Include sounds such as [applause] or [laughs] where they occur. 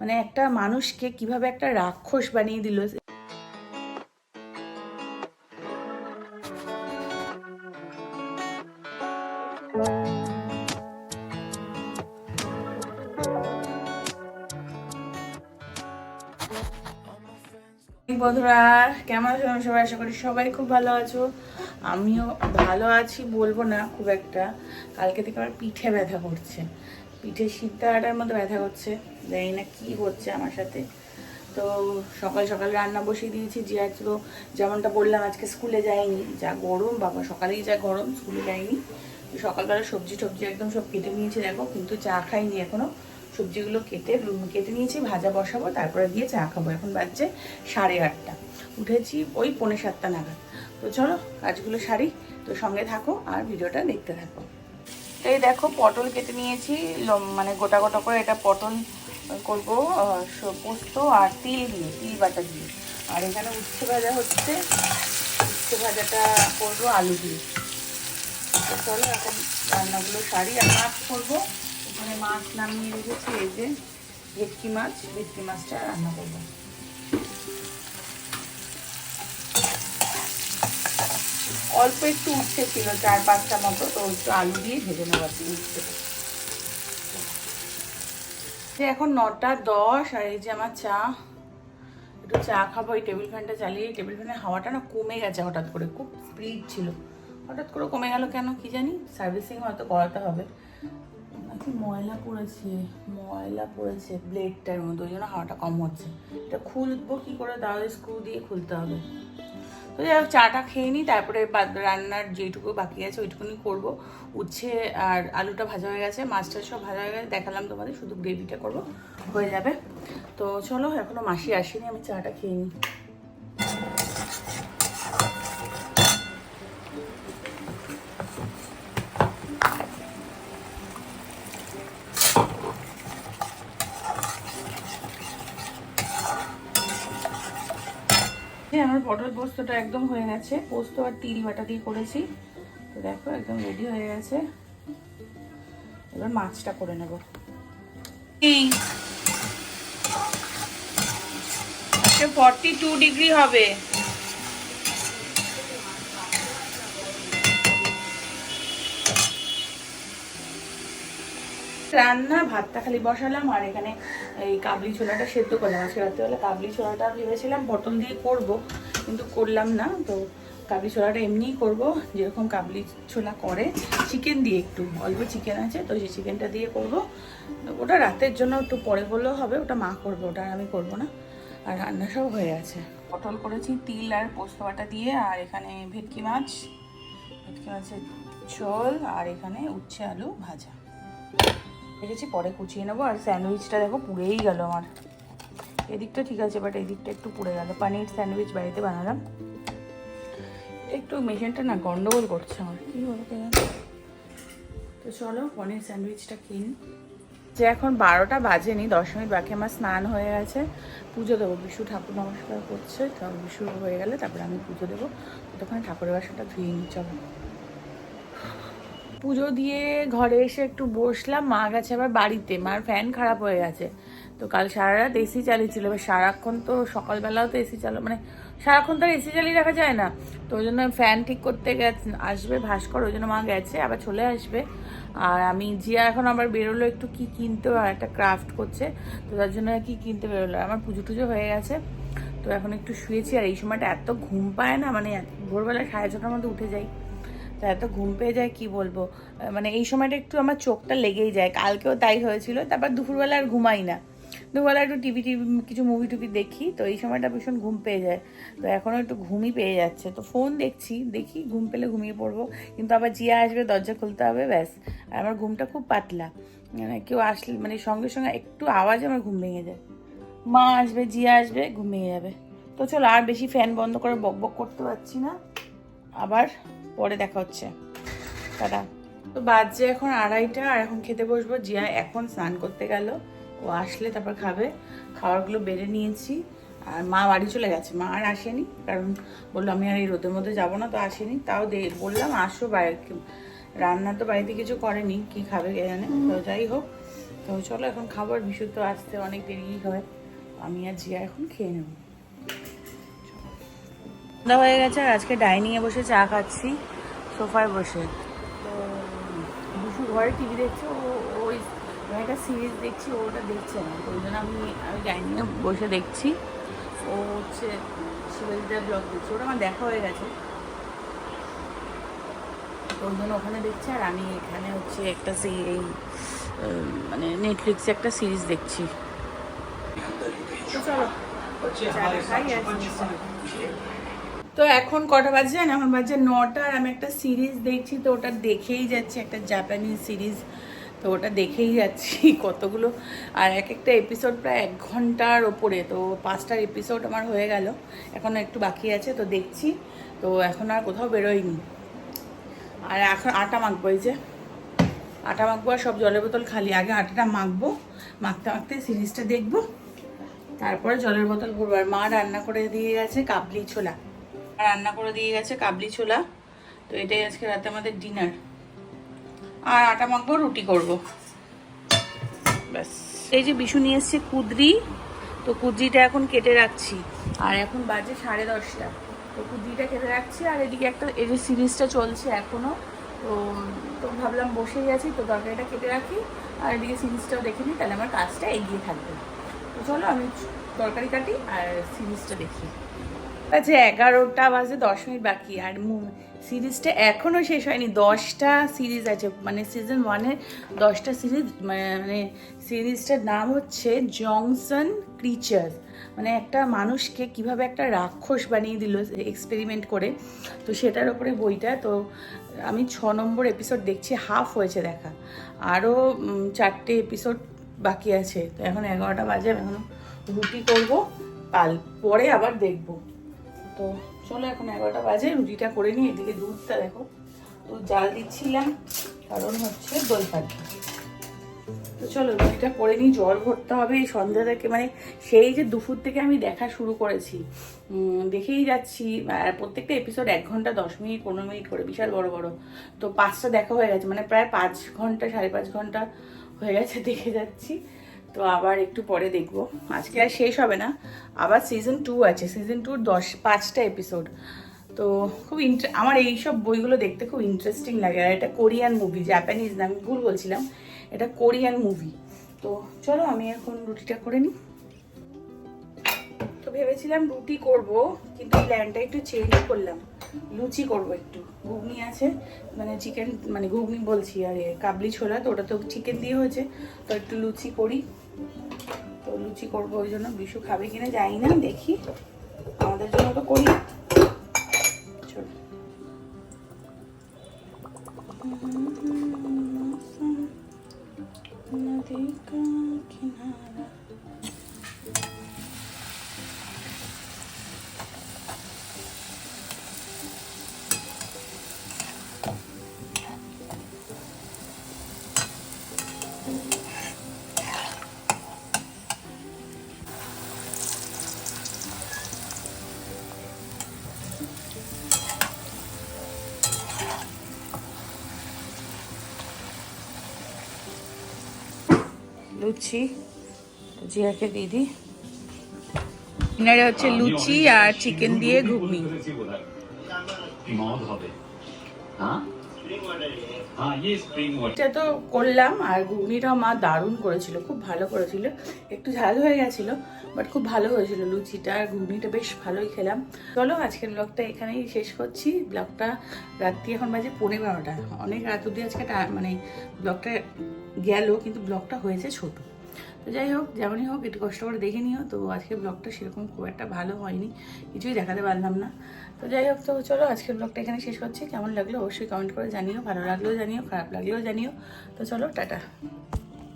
মানে একটা মানুষকে কীভাবে একটা রাক্ষস বানিয়ে দিল। বন্ধুরা, কেমন আছো সবাই? আশা করি সবাই খুব ভালো আছো। আমিও ভালো আছি বলব না খুব একটা। কালকে থেকে আমার পিঠে ব্যথা করছে। পিঠে শীতটাটার মধ্যে ব্যথা করছে, জানি না কি হচ্ছে আমার সাথে। তো সকাল সকাল রান্না বসিয়ে দিয়েছি, যে আজ তো যেমনটা বললাম, আজকে স্কুলে যাইনি। যা গরম, বাবা, সকালেই যা গরম, স্কুলে যাইনি। সকালবেলা সবজি টবজি একদম সব কেটে নিয়েছি, দেখো, কিন্তু চা খাইনি এখনও সবজিগুলো কেটে কেটে নিয়েছি, ভাজা বসাবো, তারপরে দিয়ে চা খাব। এখন বাজছে সাড়ে আটটা। উঠেছি ওই পৌনে সাতটা নাগাদ। তো চলো, কাজগুলো সারি, তো সঙ্গে থাকো আর ভিডিওটা দেখতে থাকো। এই দেখো, পটল কেটে নিয়েছি। মানে গোটা গোটা করে এটা পটল করব পোস্ত আর তিল দিয়ে, তিল বাটা দিয়ে। আর এখানে উচ্ছে ভাজা হচ্ছে। উচ্ছে ভাজাটা করব আলু দিয়ে। চলো এখন রান্নাগুলো সারি। আর মাছ করব। এখানে মাছ নামিয়ে রেখেছি, এই যে ভেটকি মাছ। ভেটকি মাছটা রান্না করব। অল্প একটু উচ্ছে ছিল, চার পাঁচটা মতো, তো একটু আলু দিয়ে ভেজে নেওয়া যে এখন নটা দশ, আর এই যে আমার চা, একটু চা খাব, এই টেবিল ফ্যানটা চালিয়ে, টেবিল ফ্যানের হাওয়াটা না কমে গেছে হঠাৎ করে, খুব স্পিড ছিল। হঠাৎ করে কমে গেল কেন কি জানি? সার্ভিসিং হয়তো করাতে হবে। নাকি ময়লা পড়েছে ময়লা পড়েছে ব্লেডটার মধ্যে, ওই জন্য হাওয়াটা কম হচ্ছে। এটা খুলবো কি করে? তাহলে স্ক্রু দিয়ে খুলতে হবে। তো যাই হোক, চাটা খেয়ে নিই, তারপরে রান্নার যেটুকু বাকি আছে, ওইটুকুনি করব। উচ্ছে আর আলুটা ভাজা হয়ে গেছে, মাছটা সব ভাজা হয়ে গেছে, দেখালাম তোমাদের, শুধু গ্রেভিটা করব, হয়ে যাবে। তো চলো, এখনও মাসি আসেনি, আমি চাটা খেয়ে নিই। পটল পোস্তটা একদম হয়ে গেছে। পোস্ত আর তিল বাটা দিয়ে করেছি। তো দেখো একদম রেডি হয়ে গেছে। এবার মাছটা করে নেব। ফর্টি টু ডিগ্রি হবে। রান্না ভাতটা খালি বসালাম আর এখানে এই কাবলি ছোলাটা সেদ্ধ করলাম। আজকে রাত্রিবেলা কাবলি ছোলাটা ভেবেছিলাম পটল দিয়ে করব। কিন্তু করলাম না, তো কাবলি ছোলাটা এমনিই করব, যেরকম কাবলি ছোলা করে। চিকেন দিয়ে একটু, অল্প চিকেন আছে, তো সেই চিকেনটা দিয়ে করব। ওটা রাতের জন্য একটু পরে বললেও হবে, ওটা মা করবে, ওটা আমি করব না। আর রান্না সব হয়ে আছে পটল করেছি, তিল আর পোস্ত বাটা দিয়ে, আর এখানে ভেটকি মাছ, ভেটকি মাছের ঝোল, আর এখানে উচ্ছে আলু ভাজা। রেখেছি, পরে কুচিয়ে নেব, আর স্যান্ডউইচটা দেখো পুড়েই গেল আমার। এদিকটা ঠিক আছে বাট এদিকটা একটু পুড়ে গেল। পানির স্যান্ডউইচ বাড়িতে বানালাম। একটু মেশিনটা না গন্ডগোল করছে আমার। কী বলতে তো চলো, পনির স্যান্ডউইচটা কিন। যে এখন বারোটা বাজেনি, দশ মিনিট বাকি, আমার স্নান হয়ে গেছে। পুজো দেবো। বিশু ঠাকুর নমস্কার করছে। তো বিশু হয়ে গেলে তারপরে আমি পুজো দেবো। ততক্ষণ ঠাকুরের বাসাটা ধুয়ে নিই, চলো। পুজো দিয়ে ঘরে এসে একটু বসলাম, মা গেছে আবার বাড়িতে। মার ফ্যান খারাপ হয়ে গেছে। তো কাল সারা রাত এসি চালিয়েছিল, এবার সারাক্ষণ তো সকালবেলাও তো এসি চালো মানে সারাক্ষণ তো আর এসি চালিয়ে রাখা যায় না। তো ওই জন্য ফ্যান ঠিক করতে গেছে, আসবে ভাস্কর, ওই জন্য মা গেছে, আবার চলে আসবে। আর আমি, জিয়া এখন আবার বেরোলো একটু কি কিনতে, আর একটা ক্রাফট করছে, তো তার জন্য কি কিনতে বেরোলো। আমার পুজো টুজো হয়ে গেছে, তো এখন একটু শুয়েছি, আর এই সময়টা এত ঘুম পায় না মানে ভোরবেলা সাড়ে ছটার মধ্যে উঠে যাই, তা এত ঘুম পেয়ে যায়, কি বলব? মানে এই সময়টা একটু আমার চোখটা লেগেই যায়, কালকেও তাই হয়েছিল, তারপর দুপুরবেলা আর ঘুমাই না। দুপুরবেলা একটু টিভি টিভি, কিছু মুভি টুভি দেখি, তো এই সময়টা ভীষণ ঘুম পেয়ে যায়। তো এখনও একটু ঘুমই পেয়ে যাচ্ছে। তো ফোন দেখছি, দেখি ঘুম পেলে ঘুমিয়ে পড়ব। কিন্তু আবার জিয়া আসবে, দরজা খুলতে হবে, ব্যাস। আর আমার ঘুমটা খুব পাতলা। মানে কেউ আসলে মানে সঙ্গে সঙ্গে একটু আওয়াজ আমার ঘুম ভেঙে যায়। মা আসবে, জিয়া আসবে, ঘুম ভেঙে যাবে। তো চলো, আর বেশি ফ্যান বন্ধ করে বক বক করতে পারছি না। আবার পরে দেখা হচ্ছে। টাটা। তো বাজছে এখন আড়াইটা, আর এখন খেতে বসবো। জিয়া এখন স্নান করতে গেল। ও আসলে তারপর খাবে। খাবারগুলো বেড়ে নিয়েছি। আর মা বাড়ি চলে গেছে। মা আর আসেনি কারণ বলল আমি আর এই রোদের মধ্যে যাব না তো আসেনি। তাও দে বললাম আসো বাইরে। রান্না তো বাড়িতে কিছু করেনি কি খাবে কে জানে। তো যাই হোক তো চলো এখন খাবার বিশুদ্ধ আসতে অনেক দেরি হয়। আমি আর জিয়া এখন খেয়ে নেব। সন্ধ্যা হয়ে গেছে আর আজকে ডাইনিংয়ে বসে চা খাচ্ছি সোফায় বসে। তো বিশু ঘরে টিভি দেখছে? ও একটা সিরিজ দেখছি, ওটা দেখছে না। ওই জন্য আমি আমি ডাইনিংয়ে বসে দেখছি। ও হচ্ছে শিবাজিদার ব্লগ দেখছি। ওটা আমার দেখা হয়ে গেছে। ওই জন্য ওখানে দেখছি। আর আমি এখানে হচ্ছে একটা এই মানে নেটফ্লিক্সে একটা সিরিজ দেখছি। তো। তো এখন কটা বাজে এখন বাজে নটা। আর আমি একটা সিরিজ দেখছি, তো ওটা দেখেই যাচ্ছি। একটা জাপানিজ সিরিজ তো ওটা দেখেই যাচ্ছি [laughs] কতগুলো। আর এক একটা এপিসোড প্রায় এক ঘণ্টার ওপরে, তো পাঁচটার এপিসোড আমার হয়ে গেল। এখনও একটু বাকি আছে, তো দেখছি। তো এখন আর কোথাও বেরোয়নি আর এখন আটা মাখবো, এই যে। আটা মাখবো আর সব জলের বোতল খালি। আগে আটাটা মাখবো, মাখতে মাখতে সিরিজটা দেখব। তারপরে জলের বোতল ভরবো। আর মা রান্না করে দিয়ে গেছে কাবলি ছোলা। রান্না করে দিয়ে গেছে কাবলি ছোলা। তো এটাই আজকে রাতে আমাদের ডিনার আর আটা মাখবো, রুটি করব। ব্যাস। এই যে বিশু নিয়ে এসছে কুদরি, তো কুদরিটা এখন কেটে রাখছি। আর এখন বাজে সাড়ে দশটা। তো কুদরিটা কেটে রাখছি, আর এদিকে একটা, এই যে সিরিজটা চলছে এখনও তো তো ভাবলাম বসেই আছি, তো তরকারিটা কেটে রাখি, আর এদিকে সিরিজটাও দেখে নিই, তাহলে আমার কাজটা এগিয়ে থাকবে। তো চলো আমি তরকারি কাটি আর সিরিজটা দেখি। আচ্ছা এগারোটা, বাজে দশ মিনিট বাকি, আর সিরিজটা এখনও শেষ হয়নি। দশটা সিরিজ আছে। মানে সিজন ওয়ানের দশটা সিরিজ মানে সিরিজটার নাম হচ্ছে জংসন ক্রিচার মানে একটা মানুষকে কীভাবে একটা রাক্ষস বানিয়ে দিল এক্সপেরিমেন্ট করে। তো সেটার ওপরে বইটা, তো আমি ছ নম্বর এপিসোড দেখছি হাফ হয়েছে দেখা। আরও চারটে এপিসোড বাকি আছে। তো এখন এগারোটা বাজে এখন রুটি করব, কাল পরে আবার দেখব। তো চলো এখন এগারোটা বাজে, রুটিটা করে নিই, এদিকে দুধটা দেখো। দুধ জাল দিচ্ছিলাম, কারণ হচ্ছে দই পাখি তো চলো রুটিটা করে নিই, জল ভরতে হবে, এই সন্ধ্যা থেকে মানে সেই যে দুপুর থেকে আমি দেখা শুরু করেছি দেখেই যাচ্ছি, আর প্রত্যেকটা এপিসোড এক ঘণ্টা, দশ মিনিট, পনেরো মিনিট করে, বিশাল বড় বড়। তো পাঁচটা দেখা হয়ে গেছে মানে প্রায় পাঁচ ঘণ্টা, সাড়ে পাঁচ ঘণ্টা হয়ে গেছে, দেখে যাচ্ছি। তো আবার একটু পরে দেখব। আজকে আর শেষ হবে না। আবার সিজন টু আছে। সিজন টুর দশ, পাঁচটা এপিসোড তো খুব ইন্টার আমার এইসব বইগুলো দেখতে খুব ইন্টারেস্টিং লাগে। আর এটা কোরিয়ান মুভি জাপানিজ না, আমি ভুল বলছিলাম। এটা কোরিয়ান মুভি তো চলো আমি এখন রুটিটা করে নিই। তো ভেবেছিলাম রুটি করব, কিন্তু প্ল্যানটা একটু চেঞ্জ করলাম। লুচি করব একটু। ঘুগনি আছে। মানে চিকেন মানে ঘুগনি বলছি, আর কাবলি ছোলা, তো ওটা তো চিকেন দিয়ে হয়েছে। তো একটু লুচি করি। তো লুচি করব, ওই জন্য বিশু খাবে কিনা যাই না, দেখি। আমাদের জন্য তো করি। লুচি জিয়াকে দিয়ে দিই। ডিনারে হচ্ছে লুচি আর চিকেন দিয়ে ঘুগনি। মদ হবে। হ্যাঁ? হ্যাঁ, এটা তো করলাম, আর ঘুগনিটা মা দারুণ করেছিল, খুব ভালো করেছিল। একটু ঝাল হয়ে গেছিল বাট খুব ভালো হয়েছিল লুচিটা, আর ঘুগনিটা বেশ ভালোই খেলাম। চলো, আজকের ব্লগটা এখানেই শেষ করছি। ব্লগটা রাত্রি, এখন বাজে পনেরো বারোটা। অনেক রাত অব্দি আজকে মানে ব্লগটা গেল, কিন্তু ব্লগটা হয়েছে ছোটো। তো যাই হোক, যেমনই হোক, একটু কষ্ট করে দেখে নিও। তো আজকে ব্লগটা সেরকম খুব একটা ভালো হয়নি, কিছুই দেখাতে পারলাম না। তো যাই হোক, তো চলো আজকের ব্লগটা এখানে শেষ করছি। কেমন লাগল অবশ্যই কমেন্ট করে জানিও, ভালো লাগলেও জানিও, খারাপ লাগলেও জানিও। তো চলো, টাটা।